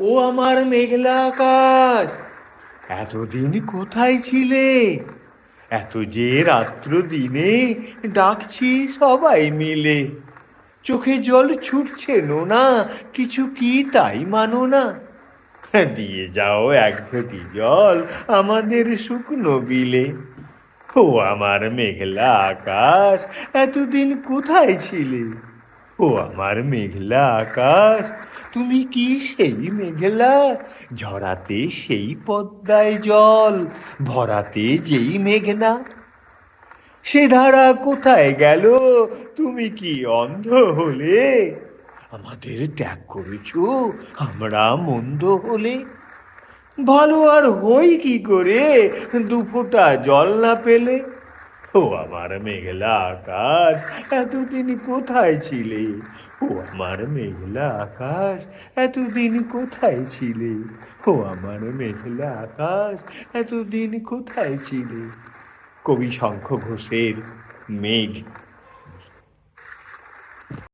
ও আমার মেঘলা আকাশ, এতদিন কোথায় ছিলে? এত যে রাত্র দিনে ডাকছি সবাই মিলে। চোখে জল ছুটছে না কিছু কি তাই মানো না? দিয়ে যাও এক ঘটি জল আমাদের শুকনো বিলে। ও আমার মেঘলা আকাশ, এতদিন কোথায় ছিলে? ও আমার মেঘলা আকাশ তুমি কি সেই মেঘলা? ঝরাতে সেই পদ্মায় জল, ভরাতে যেই মেঘনা সে ধারা কোথায় গেল? তুমি কি অন্ধ হলে? আমাদের ত্যাগ করেছ, আমরা মন্দ হলে। ভালো আর হই কি করে? দুফোঁটা জল না পেলে ও আমার মেঘলা আকাশ এতদিন কোথায় ছিলে? ও আমার মেঘলা আকাশ এতদিন কোথায় ছিলে? ও আমার মেঘলা আকাশ এতদিন কোথায় ছিলে? কবি শঙ্খ ঘোষের মেঘ